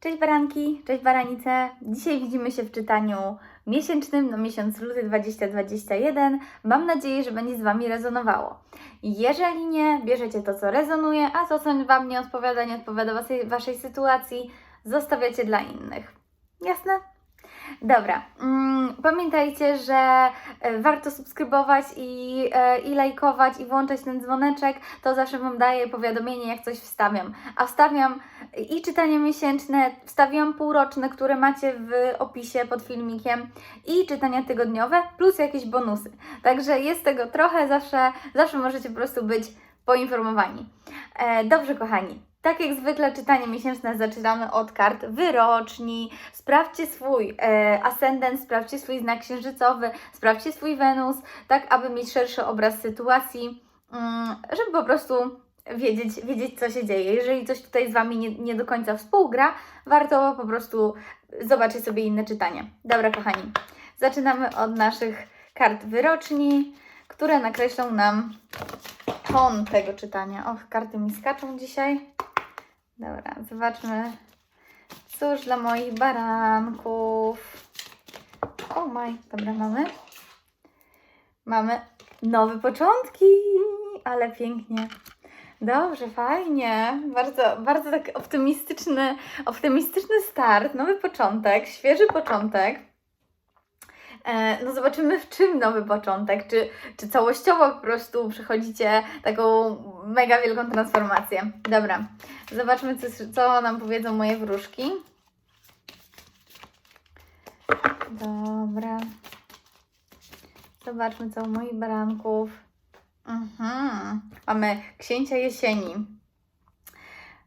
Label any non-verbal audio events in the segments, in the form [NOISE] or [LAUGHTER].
Cześć baranki, cześć baranice. Dzisiaj widzimy się w czytaniu miesięcznym na miesiąc luty 2021. Mam nadzieję, że będzie z Wami rezonowało. Jeżeli nie, bierzecie to, co rezonuje, a to, co Wam nie odpowiada, nie odpowiada waszej, waszej sytuacji, zostawiacie dla innych. Jasne? Dobra, mm, pamiętajcie, że e, warto subskrybować i, e, i lajkować i włączać ten dzwoneczek, to zawsze Wam daje powiadomienie, jak coś wstawiam. A wstawiam i czytania miesięczne, wstawiam półroczne, które macie w opisie pod filmikiem i czytania tygodniowe, plus jakieś bonusy. Także jest tego trochę, zawsze, zawsze możecie po prostu być poinformowani. E, dobrze, kochani. Tak jak zwykle czytanie miesięczne zaczynamy od kart wyroczni. Sprawdźcie swój e, ascendent, sprawdźcie swój znak księżycowy, sprawdźcie swój Wenus, tak aby mieć szerszy obraz sytuacji, mm, żeby po prostu wiedzieć, wiedzieć co się dzieje. Jeżeli coś tutaj z Wami nie, nie do końca współgra, warto po prostu zobaczyć sobie inne czytanie. Dobra, kochani, zaczynamy od naszych kart wyroczni, które nakreślą nam ton tego czytania. Och, karty mi skaczą dzisiaj. Dobra, zobaczmy. Cóż dla moich baranków. O maj, dobra, mamy. Mamy nowe początki, ale pięknie. Dobrze, fajnie. Bardzo, bardzo tak optymistyczny, optymistyczny start, nowy początek, świeży początek. E, No zobaczymy w czym nowy początek, czy, czy całościowo po prostu przechodzicie taką mega wielką transformację. Dobra, zobaczmy co, co nam powiedzą moje wróżki. Dobra. Zobaczmy co u moich baranków. Mhm. Mamy księcia jesieni.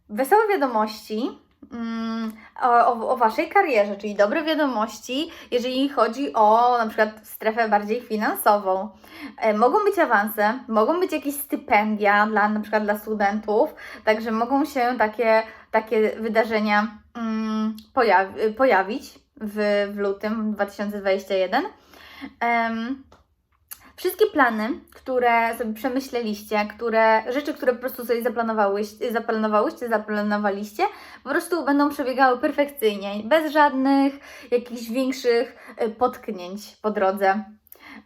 Wesołe wiadomości o, o, o Waszej karierze, czyli dobre wiadomości, jeżeli chodzi o na przykład strefę bardziej finansową. E, mogą być awanse, mogą być jakieś stypendia dla na przykład dla studentów, także mogą się takie, takie wydarzenia mm, pojawi, pojawić w, w lutym 2021. Em, Wszystkie plany, które sobie przemyśleliście, które, rzeczy, które po prostu sobie zaplanowałyście, zaplanowałyście, zaplanowaliście, po prostu będą przebiegały perfekcyjnie, bez żadnych jakichś większych e, potknięć po drodze.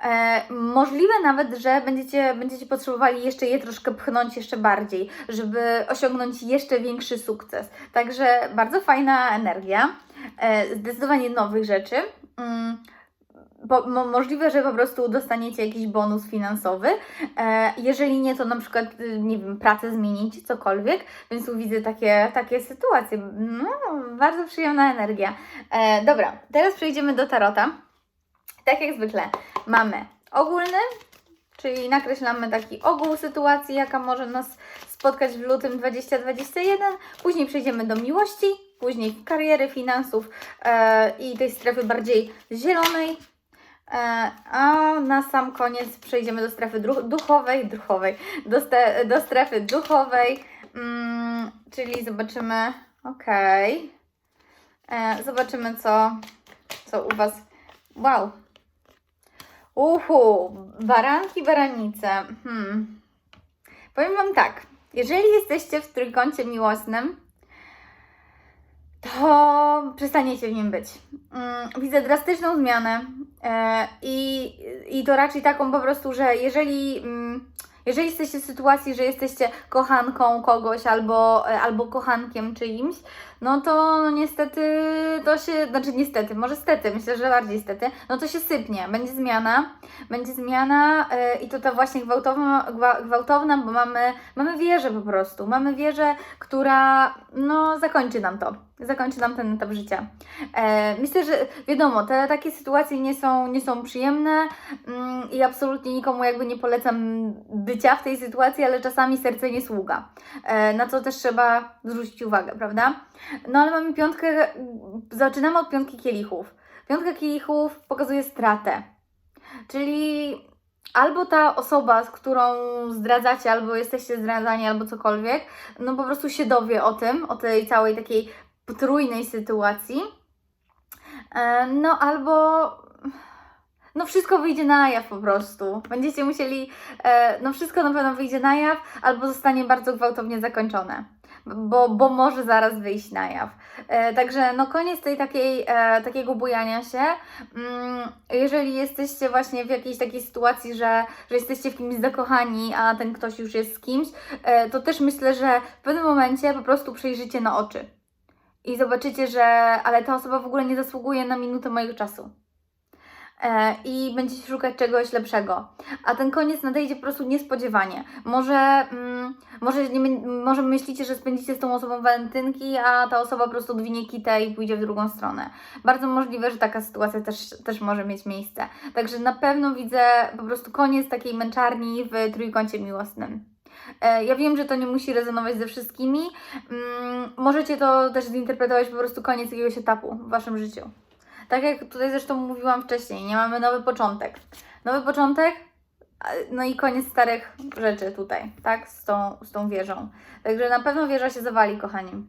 E, możliwe nawet, że będziecie, będziecie potrzebowali jeszcze je troszkę pchnąć jeszcze bardziej, żeby osiągnąć jeszcze większy sukces. Także bardzo fajna energia, e, zdecydowanie nowych rzeczy. Mm, bo, mo, możliwe, że po prostu dostaniecie jakiś bonus finansowy. E, jeżeli nie, to na przykład, y, nie wiem, pracę zmienicie, cokolwiek, więc tu widzę takie, takie sytuacje. No, bardzo przyjemna energia. E, dobra, teraz przejdziemy do tarota. Tak jak zwykle mamy ogólny, czyli nakreślamy taki ogół sytuacji, jaka może nas spotkać w lutym 2021. Później przejdziemy do miłości, później kariery, finansów e, i tej strefy bardziej zielonej. E, a na sam koniec przejdziemy do strefy duchowej, duchowej, do, do strefy duchowej, mm, czyli zobaczymy, okej, E, zobaczymy co, co u Was, wow, uhu, baranki, baranice, hmm. powiem Wam tak, jeżeli jesteście w trójkącie miłosnym, to przestaniecie w nim być. Mm, Widzę drastyczną zmianę i, i to raczej taką po prostu, że jeżeli, mm, jeżeli jesteście w sytuacji, że jesteście kochanką kogoś albo, e, albo kochankiem czyimś, no to no niestety to się, znaczy niestety, może stety, myślę, że bardziej stety, no to się sypnie, będzie zmiana, będzie zmiana e, i to ta właśnie gwałtowna, gwa- gwałtowna, bo mamy, mamy wieżę po prostu, mamy wieżę, która no zakończy nam to, zakończy nam ten etap życia. E, myślę, że wiadomo, te takie sytuacje nie są, nie są przyjemne mm, i absolutnie nikomu jakby nie polecam bycia w tej sytuacji, ale czasami serce nie sługa, e, na co też trzeba zwrócić uwagę, prawda? No ale mamy piątkę, zaczynamy od piątki kielichów. Piątka kielichów pokazuje stratę, czyli albo ta osoba, z którą zdradzacie, albo jesteście zdradzani, albo cokolwiek, no po prostu się dowie o tym, o tej całej takiej potrójnej sytuacji. E, No albo no wszystko wyjdzie na jaw po prostu. Będziecie musieli, e, no wszystko na pewno wyjdzie na jaw, albo zostanie bardzo gwałtownie zakończone. bo, bo może zaraz wyjść na jaw. E, także no koniec tej takiej, e, takiego bujania się. Mm, jeżeli jesteście właśnie w jakiejś takiej sytuacji, że, że jesteście w kimś zakochani, a ten ktoś już jest z kimś, to też myślę, że w pewnym momencie po prostu przejrzycie na oczy. I zobaczycie, że ale ta osoba w ogóle nie zasługuje na minutę mojego czasu. E, I będziecie szukać czegoś lepszego. A ten koniec nadejdzie po prostu niespodziewanie. Może, mm, może, nie, może myślicie, że spędzicie z tą osobą walentynki, a ta osoba po prostu odwinie kitę i pójdzie w drugą stronę. Bardzo możliwe, że taka sytuacja też, też może mieć miejsce. Także na pewno widzę po prostu koniec takiej męczarni w trójkącie miłosnym. E, Ja wiem, że to nie musi rezonować ze wszystkimi. Mm, Możecie to też zinterpretować po prostu koniec jakiegoś etapu w Waszym życiu. Tak jak tutaj zresztą mówiłam wcześniej, nie mamy nowy początek. Nowy początek, no i koniec starych rzeczy tutaj, tak? Z tą, z tą wieżą. Także na pewno wieża się zawali, kochani.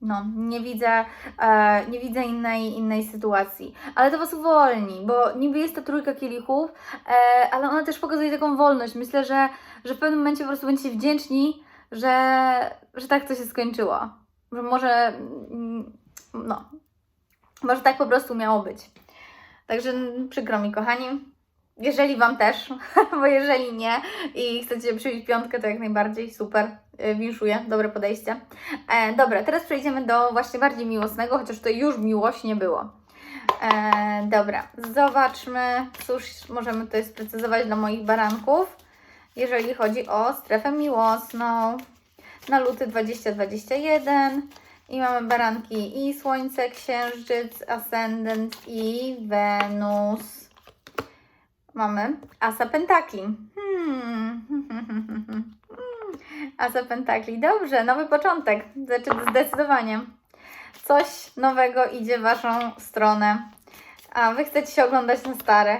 No, nie widzę, e, nie widzę innej, innej sytuacji. Ale to Was uwolni, bo niby jest ta trójka kielichów, e, ale ona też pokazuje taką wolność. Myślę, że, że w pewnym momencie po prostu będziecie wdzięczni, że, że tak to się skończyło. Że może, mm, no, może tak po prostu miało być. Także przykro mi, kochani. Jeżeli Wam też, [LAUGHS] bo jeżeli nie i chcecie przybić piątkę, to jak najbardziej super. y, Winszuję, dobre podejście. E, dobra, teraz przejdziemy do właśnie bardziej miłosnego, chociaż to już miłość nie było. E, dobra, zobaczmy, cóż możemy tutaj sprecyzować dla moich baranków, jeżeli chodzi o strefę miłosną. Na luty 2021 i mamy baranki i Słońce, Księżyc, Ascendent i Wenus. Mamy Asa Pentakli. Hmm. [LAUGHS] Asa Pentakli. Dobrze, nowy początek. Znaczy zdecydowanie. Coś nowego idzie w Waszą stronę. A Wy chcecie się oglądać na stare.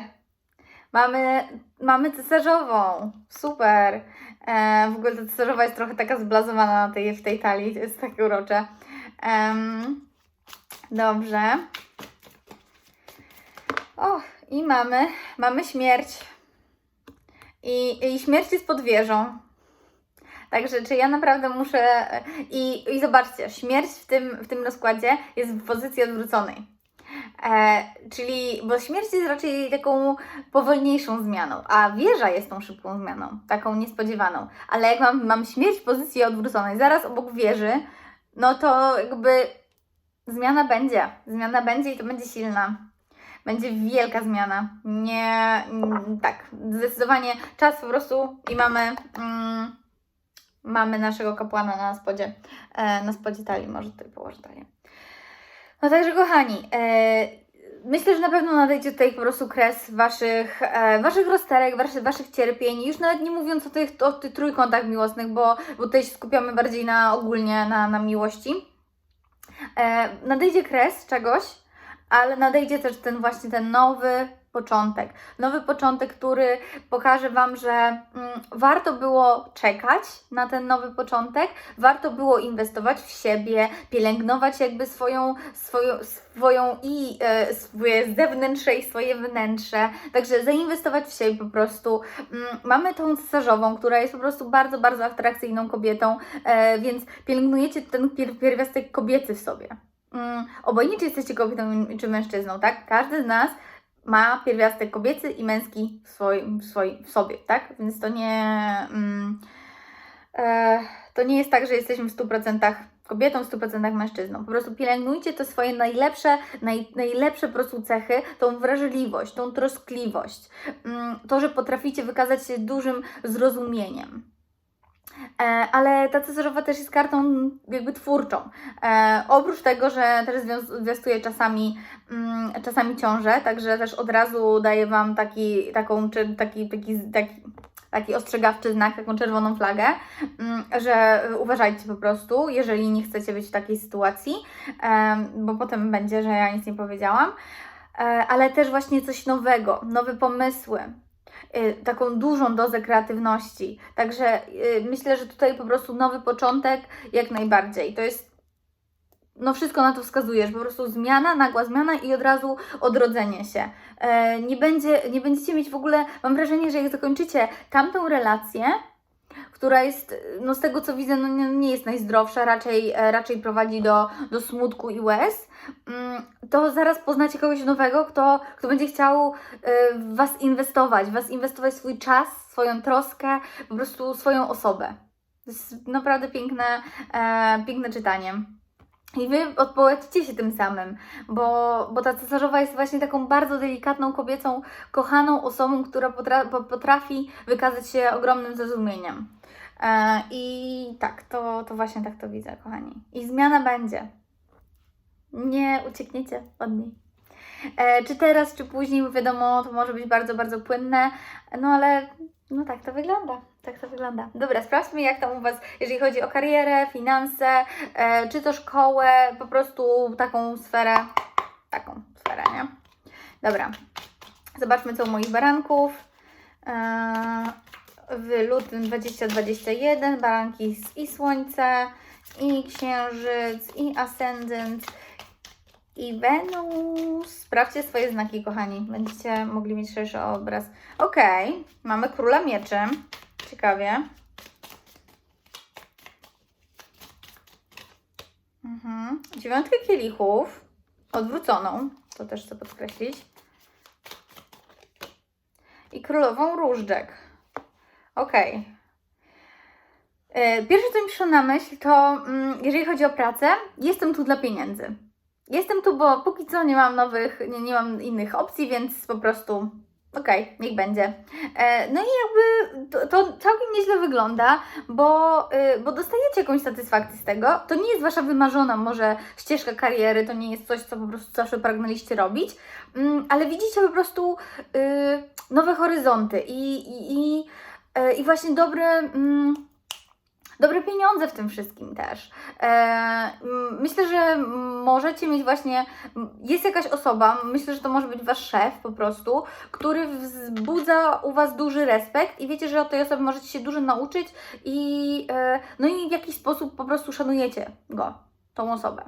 Mamy, mamy cesarzową. Super. E, w ogóle ta cesarzowa jest trochę taka zblazowana na tej, w tej talii. To jest takie urocze. Em, dobrze. O, i mamy, mamy śmierć. I, I śmierć jest pod wieżą. Także czy ja naprawdę muszę. I, i zobaczcie, śmierć w tym, w tym rozkładzie jest w pozycji odwróconej. E, czyli, bo śmierć jest raczej taką powolniejszą zmianą, a wieża jest tą szybką zmianą, taką niespodziewaną. Ale jak mam, mam śmierć w pozycji odwróconej, zaraz obok wieży, no to jakby zmiana będzie. Zmiana będzie i to będzie silna. Będzie wielka zmiana. Nie, mm, tak, zdecydowanie czas po prostu i mamy, mm, mamy naszego kapłana na spodzie, e, na spodzie talii. Może tutaj położę talię. No także kochani, e, myślę, że na pewno nadejdzie tutaj po prostu kres waszych, e, waszych rozterek, waszych, waszych cierpień. Już nawet nie mówiąc o tych, o tych trójkątach miłosnych, bo, bo tutaj się skupiamy bardziej na ogólnie na, na miłości. E, nadejdzie kres czegoś, ale nadejdzie też ten właśnie ten nowy początek. Nowy początek, który pokaże Wam, że mm, warto było czekać na ten nowy początek, warto było inwestować w siebie, pielęgnować jakby swoją, swoją, swoją i e, swoje zewnętrze i swoje wnętrze. Także zainwestować w siebie po prostu. Mm, mamy tą cesarzową, która jest po prostu bardzo, bardzo atrakcyjną kobietą, e, więc pielęgnujecie ten pier- pierwiastek kobiecy w sobie. Mm, obojętnie czy jesteście kobietą czy mężczyzną, tak? Każdy z nas ma pierwiastek kobiecy i męski w, swoim, w, swoim, w sobie, tak? Więc to nie, mm, e, to nie jest tak, że jesteśmy w 100% kobietą, w 100% mężczyzną. Po prostu pielęgnujcie te swoje najlepsze, naj, najlepsze po prostu cechy, tą wrażliwość, tą troskliwość, mm, to, że potraficie wykazać się dużym zrozumieniem. E, ale ta cesarzowa też jest kartą jakby twórczą. E, oprócz tego, że też zwiastuje czasami, mm, czasami ciążę, także też od razu daje Wam taki, taką, czy, taki, taki, taki, taki ostrzegawczy znak, taką czerwoną flagę, mm, że uważajcie po prostu, jeżeli nie chcecie być w takiej sytuacji, em, bo potem będzie, że ja nic nie powiedziałam. E, ale też właśnie coś nowego, nowe pomysły, taką dużą dozę kreatywności. Także y, myślę, że tutaj po prostu nowy początek jak najbardziej. To jest no wszystko na to wskazuje, że po prostu zmiana, nagła zmiana i od razu odrodzenie się. E, nie, będzie, nie będziecie mieć w ogóle, mam wrażenie, że jak zakończycie tamtą relację, która jest, no z tego co widzę, no nie, jest najzdrowsza, raczej, e, raczej prowadzi do, do smutku i łez, mm, to zaraz poznacie kogoś nowego, kto, kto będzie chciał e, w Was inwestować, w Was inwestować swój czas, swoją troskę, po prostu swoją osobę. To jest naprawdę piękne, e, piękne czytanie. I wy odpowiecie się tym samym, bo, bo ta cesarzowa jest właśnie taką bardzo delikatną, kobiecą, kochaną osobą, która potra- po- potrafi wykazać się ogromnym zrozumieniem. E, I tak, to, to właśnie tak to widzę, kochani. I zmiana będzie. Nie uciekniecie od niej. E, czy teraz, czy później, wiadomo, to może być bardzo, bardzo płynne, no ale no tak to wygląda. Tak to wygląda. Dobra, sprawdźmy, jak tam u Was, jeżeli chodzi o karierę, finanse, e, czy to szkołę, po prostu taką sferę, taką sferę, nie? Dobra, zobaczmy, co u moich baranków. E, w lutym 2021 baranki i Słońce, i Księżyc, i Ascendent, i Wenus. Sprawdźcie swoje znaki, kochani. Będziecie mogli mieć szerszy obraz. Okej, mamy Króla Mieczy. Ciekawie. Mhm. Dziewiątkę kielichów. Odwróconą. To też chcę podkreślić. I królową różdżek. Okej. E, Pierwsze, co mi przyszło na myśl, to mm, jeżeli chodzi o pracę, jestem tu dla pieniędzy. Jestem tu, bo póki co nie mam nowych, nie, nie mam innych opcji, więc po prostu okej, niech będzie. E, no i jakby to, to całkiem nieźle wygląda, bo, y, bo dostajecie jakąś satysfakcję z tego. To nie jest wasza wymarzona może ścieżka kariery, to nie jest coś, co po prostu zawsze pragnęliście robić, mm, ale widzicie po prostu y, nowe horyzonty i, i, i, e, i właśnie dobre. Dobre pieniądze w tym wszystkim też. E, myślę, że możecie mieć właśnie, jest jakaś osoba, myślę, że to może być Wasz szef po prostu, który wzbudza u Was duży respekt i wiecie, że od tej osoby możecie się dużo nauczyć i, e, no i w jakiś sposób po prostu szanujecie go, tą osobę.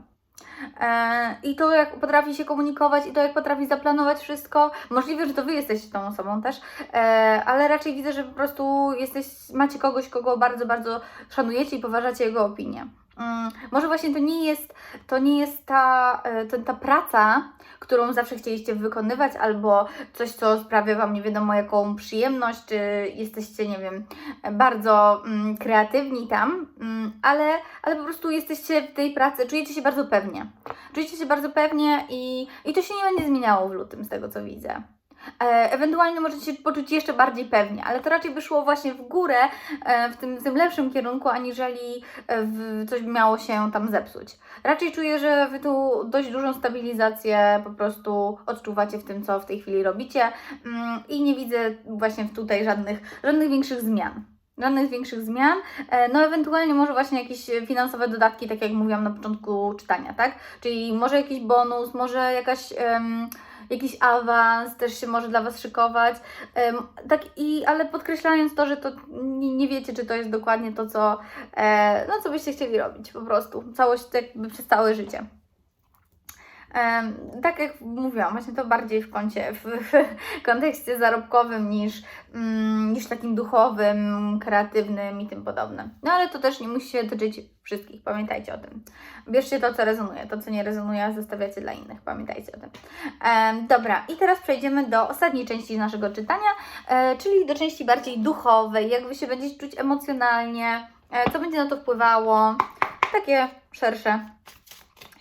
E, I to, jak potrafi się komunikować, i to, jak potrafi zaplanować wszystko. Możliwe, że to Wy jesteście tą osobą też, e, ale raczej widzę, że po prostu jesteś, macie kogoś, kogo bardzo, bardzo szanujecie i poważacie jego opinię. Mm, Może właśnie to nie jest, to nie jest ta, e, to, ta praca, którą zawsze chcieliście wykonywać, albo coś, co sprawia Wam nie wiadomo jaką przyjemność, czy jesteście, nie wiem, bardzo mm, kreatywni tam, mm, ale, ale po prostu jesteście w tej pracy, czujecie się bardzo pewnie. Czujecie się bardzo pewnie i, i to się nie będzie zmieniało w lutym, z tego co widzę. E, Ewentualnie możecie się poczuć jeszcze bardziej pewnie, ale to raczej by szło właśnie w górę, e, w tym, w tym lepszym kierunku, aniżeli e, coś miało się tam zepsuć. Raczej czuję, że Wy tu dość dużą stabilizację po prostu odczuwacie w tym, co w tej chwili robicie mm, i nie widzę właśnie tutaj żadnych, żadnych większych zmian. Żadnych większych zmian, no ewentualnie może właśnie jakieś finansowe dodatki, tak jak mówiłam na początku czytania, tak? Czyli może jakiś bonus, może jakaś, em, jakiś awans też się może dla Was szykować, tak i, ale podkreślając to, że to nie, nie wiecie, czy to jest dokładnie to, co, e, no, co byście chcieli robić po prostu, całość jakby przez całe życie. Tak jak mówiłam, właśnie to bardziej w w, kontekście zarobkowym niż, mm, niż takim duchowym, kreatywnym i tym podobnym. No ale to też nie musi się dotyczyć wszystkich, pamiętajcie o tym. Bierzcie to, co rezonuje, to, co nie rezonuje, zostawiacie dla innych, pamiętajcie o tym. Dobra, i teraz przejdziemy do ostatniej części naszego czytania, e, czyli do części bardziej duchowej, jak Wy się będziecie czuć emocjonalnie, e, co będzie na to wpływało, takie szersze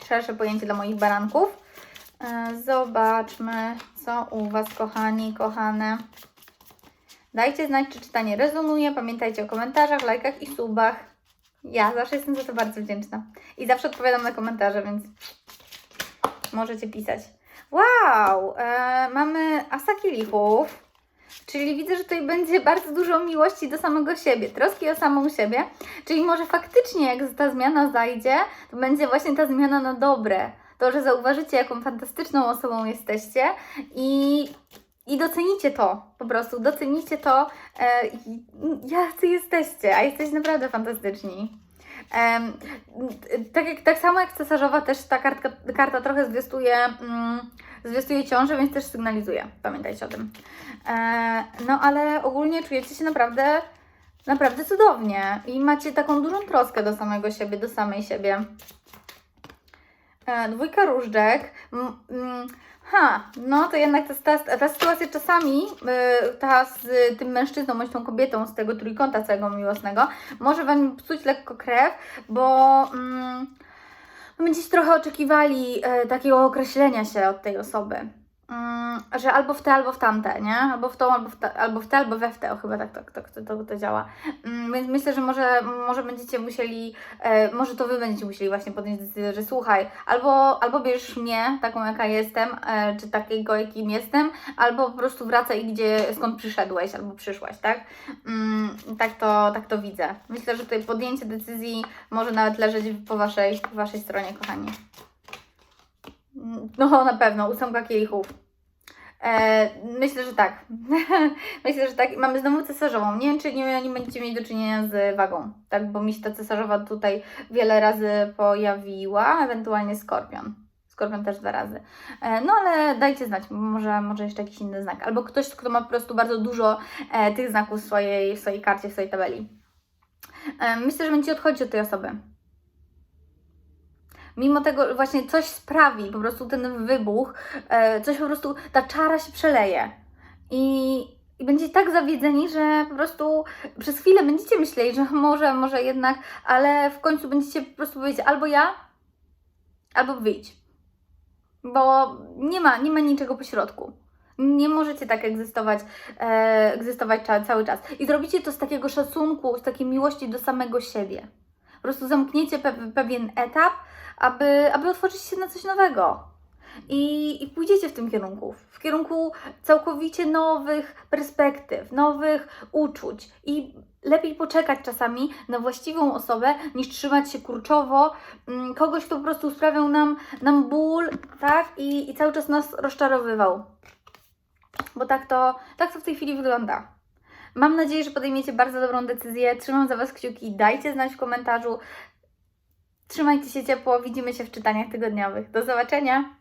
szersze pojęcie dla moich baranków. E, Zobaczmy, co u Was, kochani, kochane. Dajcie znać, czy czytanie rezonuje. Pamiętajcie o komentarzach, lajkach i subach. Ja zawsze jestem za to bardzo wdzięczna. I zawsze odpowiadam na komentarze, więc możecie pisać. Wow! E, mamy asa kielichów. Czyli widzę, że tutaj będzie bardzo dużo miłości do samego siebie, troski o samą siebie. Czyli może faktycznie, jak ta zmiana zajdzie, to będzie właśnie ta zmiana na dobre. To, że zauważycie, jaką fantastyczną osobą jesteście i, i docenicie to, po prostu docenicie to, e, jacy jesteście, a jesteście naprawdę fantastyczni. Tak, jak, tak samo jak cesarzowa, też ta kartka, karta trochę zwiastuje, mm, zwiastuje ciążę, więc też sygnalizuje. Pamiętajcie o tym. E, no ale ogólnie czujecie się naprawdę naprawdę cudownie i macie taką dużą troskę do samego siebie, do samej siebie. E, dwójka różdżek. Mm, mm, Ha, no to jednak ta, ta, ta sytuacja czasami, y, ta z tym mężczyzną bądź tą kobietą z tego trójkąta całego miłosnego, może Wam psuć lekko krew, bo mm, będziecie trochę oczekiwali e, takiego określenia się od tej osoby. Mm, że albo w te, albo w tamte, nie? Albo w tą, albo w te, albo, w te, albo we w te, o, chyba tak to, to, to, to, to działa. Mm, więc myślę, że może, może będziecie musieli, e, może to Wy będziecie musieli właśnie podjąć decyzję, że słuchaj, albo, albo bierzesz mnie, taką jaka jestem, e, czy takiego jakim jestem, albo po prostu wracaj gdzie, skąd przyszedłeś, albo przyszłaś, tak? Mm, tak, to, tak to widzę. Myślę, że tutaj podjęcie decyzji może nawet leżeć po Waszej, po waszej stronie, kochani. No, na pewno, ósemka kielichów. E, myślę, że tak. [LAUGHS] myślę, że tak. Mamy znowu cesarzową. Nie wiem, czy nie, nie będziecie mieli do czynienia z wagą, tak? Bo mi się ta cesarzowa tutaj wiele razy pojawiła, ewentualnie skorpion. Skorpion też dwa razy. E, no ale dajcie znać, może, może jeszcze jakiś inny znak. Albo ktoś, kto ma po prostu bardzo dużo e, tych znaków w swojej, w swojej karcie, w swojej tabeli. E, myślę, że będziecie odchodzić od tej osoby mimo tego właśnie coś sprawi, po prostu ten wybuch, e, coś po prostu, ta czara się przeleje. I, i będziecie tak zawiedzeni, że po prostu przez chwilę będziecie myśleli, że [LAUGHS] może, może jednak, ale w końcu będziecie po prostu powiedzieć albo ja, albo wyjdź. Bo nie ma, nie ma niczego pośrodku. Nie możecie tak egzystować, e, egzystować cały czas. I zrobicie to z takiego szacunku, z takiej miłości do samego siebie. Po prostu zamkniecie pe- pewien etap, aby, aby otworzyć się na coś nowego. I, I pójdziecie w tym kierunku, w kierunku całkowicie nowych perspektyw, nowych uczuć. I lepiej poczekać czasami na właściwą osobę, niż trzymać się kurczowo mm, kogoś, kto po prostu sprawiał nam, nam ból, tak? I, I cały czas nas rozczarowywał. Bo tak to, tak to w tej chwili wygląda. Mam nadzieję, że podejmiecie bardzo dobrą decyzję. Trzymam za Was kciuki. Dajcie znać w komentarzu, Trzymajcie się ciepło, widzimy się w czytaniach tygodniowych. Do zobaczenia!